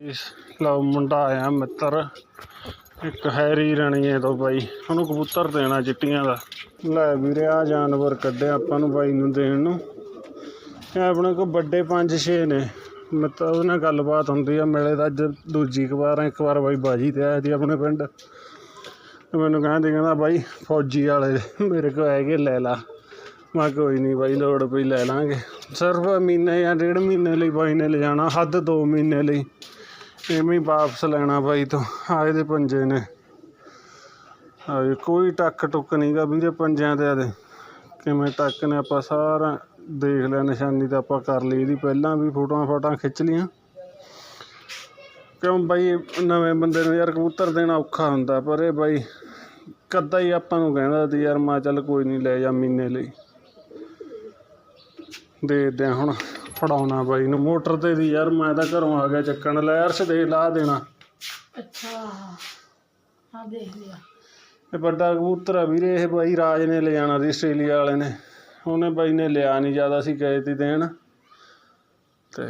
ਇਸ ਲਓ ਮੁੰਡਾ ਆਇਆ ਮਿੱਤਰ। ਇੱਕ ਹੈਰੀ ਰਣੀਏ ਤੋਂ ਬਾਈ। ਉਹਨੂੰ ਕਬੂਤਰ ਦੇਣਾ ਚਿੱਟੀਆਂ ਦਾ। ਲੈ ਵੀਰੇ ਆ ਜਾਨਵਰ ਕੱਢਿਆ ਆਪਾਂ ਨੂੰ ਬਾਈ ਨੂੰ ਦੇਣ ਨੂੰ। ਇਹ ਆਪਣੇ ਕੋਲ ਵੱਡੇ 5-6 ਨੇ। ਮਿੱਤਰ, ਉਹਦੇ ਨਾਲ ਗੱਲਬਾਤ ਹੁੰਦੀ ਆ। ਮੇਲੇ ਦਾ ਅੱਜ ਦੂਜੀ ਕੁ ਵਾਰ ਇੱਕ ਵਾਰ ਬਾਈ ਬਾਜੀ ਤੇ ਆਇਆ ਸੀ ਆਪਣੇ ਪਿੰਡ। ਮੈਨੂੰ ਕਹਿੰਦੇ ਕਹਿੰਦਾ ਬਾਈ, ਫੌਜੀ ਵਾਲੇ ਮੇਰੇ ਕੋਲ ਹੈਗੇ, ਲੈ ਲਾ। ਮੈਂ ਕੋਈ ਨਹੀਂ ਬਾਈ, ਲੋੜ ਪਈ ਲੈ ਲਾਂਗੇ। ਸਿਰਫ ਮਹੀਨੇ ਜਾਂ ਡੇਢ ਮਹੀਨੇ ਲਈ ਬਾਈ ਨੇ ਲਿਜਾਣਾ। ਹੱਦ 2 ਮਹੀਨੇ ਲਈ। ਐਵੇਂ ਹੀ ਵਾਪਸ ਲੈਣਾ ਬਾਈ ਤੋਂ। ਆਏ ਦੇ ਪੰਜੇ ਨੇ। ਆਏ ਕੋਈ ਟੱਕ ਟੁੱਕ ਨਹੀਂਗਾ ਵੀਰੇ ਪੰਜਿਆਂ ਤੇ ਆਦੇ ਕਿਵੇਂ ਟੱਕ ਨੇ ਆਪਾਂ ਸਾਰਾ ਦੇਖ ਲਿਆ, ਨਿਸ਼ਾਨੀ ਤਾਂ ਆਪਾਂ ਕਰ ਲਈ ਇਹਦੀ। ਪਹਿਲਾਂ ਵੀ ਫੋਟੋਆਂ ਫੋਟੋਆਂ ਖਿੱਚ ਲੀਆਂ ਕਿਉਂ ਬਾਈ, ਨਵੇਂ ਬੰਦੇ ਨੂੰ ਯਾਰ ਕਬੂਤਰ ਦੇਣਾ ਔਖਾ ਹੁੰਦਾ, ਪਰ ਇਹ ਬਾਈ ਕੱਦਾ ਹੀ ਆਪਾਂ ਨੂੰ ਕਹਿੰਦਾ ਸੀ ਯਾਰ, ਮੈਂ ਚੱਲ ਕੋਈ ਨਹੀਂ ਲੈ ਜਾ ਮਹੀਨੇ ਲਈ। ਦੇ ਦੇ ਹੁਣ। ਫੜਾਉਣਾ ਬਾਈ ਨੂੰ ਮੋਟਰ ਤੇ ਦੀ ਯਾਰ ਮੈਂ ਤਾਂ ਘਰੋਂ ਆ ਗਿਆ ਚੱਕਣ ਲੈ ਅਰਸ਼ ਦੇ ਲਾ ਦੇਣਾ। ਅੱਛਾ ਹਾਂ ਦੇਖ ਲਿਆ। ਇਹ ਵੱਡਾ ਕਬੂਤਰ ਆ ਵੀਰੇ ਇਹ ਬਾਈ ਰਾਜ ਨੇ ਲੈ ਜਾਣਾ ਸੀ ਆਸਟ੍ਰੇਲੀਆ ਵਾਲੇ ਨੇ। ਉਹਨੇ ਬਾਈ ਨੇ ਲਿਆ ਨਹੀਂ ਜ਼ਿਆਦਾ ਸੀ ਗਏ ਤੀ ਦੇਣ। ਤੇ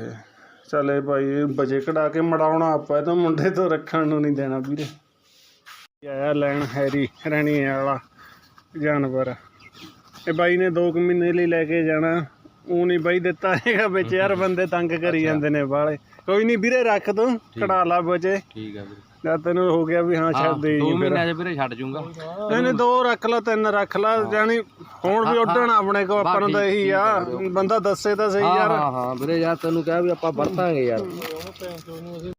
ਚੱਲੇ ਬਾਈ ਬਜੇ ਕਢਾ ਕੇ ਮੜਾਉਣਾ ਆਪਾਂ ਇਹ ਤਾਂ ਮੁੰਡੇ ਤੋਂ ਰੱਖਣ ਨੂੰ ਨਹੀਂ ਦੇਣਾ ਵੀਰੇ। ਆਇਆ ਲੈਣ ਹੈਰੀ ਰਣੀ ਵਾਲਾ ਜਾਨਵਰ। ਇਹ ਬਾਈ ਨੇ 2 ਮਹੀਨੇ ਲਈ ਲੈ ਕੇ ਜਾਣਾ। ਉਹ ਨਹੀਂ ਬਾਈ ਦਿੱਤਾ ਹੈਗਾ ਵਿੱਚ ਯਾਰ ਬੰਦੇ ਤੰਗ ਕਰੀ ਜਾਂਦੇ ਨੇ ਬਾਲੇ ਕੋਈ ਨਹੀਂ ਵੀਰੇ ਰੱਖ ਤੂੰ ਕਢਾ ਲਾ ਬਜੇ ਠੀਕ ਆ ਵੀਰੇ। ਜਦ ਤੈਨੂੰ ਹੋ ਗਿਆ ਵੀ ਹਾਂ ਛੱਡ ਦੇ ਦੋ ਜੀ ਫਿਰ। ਮਹੀਨਿਆਂ ਚ ਵੀਰੇ ਛੱਡ ਜੂੰਗਾ। ਨਹੀਂ ਨਹੀਂ ਦੋ ਰੱਖ ਲਾ ਤਿੰਨ ਰੱਖ ਲਾ ਜਾਨੀ ਹੁਣ ਵੀ ਉੱਡਣ ਆਪਣੇ ਕੋ ਆਪਾਂ ਨੂੰ ਤਾਂ ਇਹੀ ਆ। ਬੰਦਾ ਦੱਸੇ ਤਾਂ ਸਹੀ ਹਾਂ ਯਾਰ। ਹਾਂ ਹਾਂ ਵੀਰੇ ਯਾਰ ਤੈਨੂੰ ਕਿਹਾ ਵੀ ਆਪਾਂ ਵਰਤਾਂਗੇ ਯਾਰ।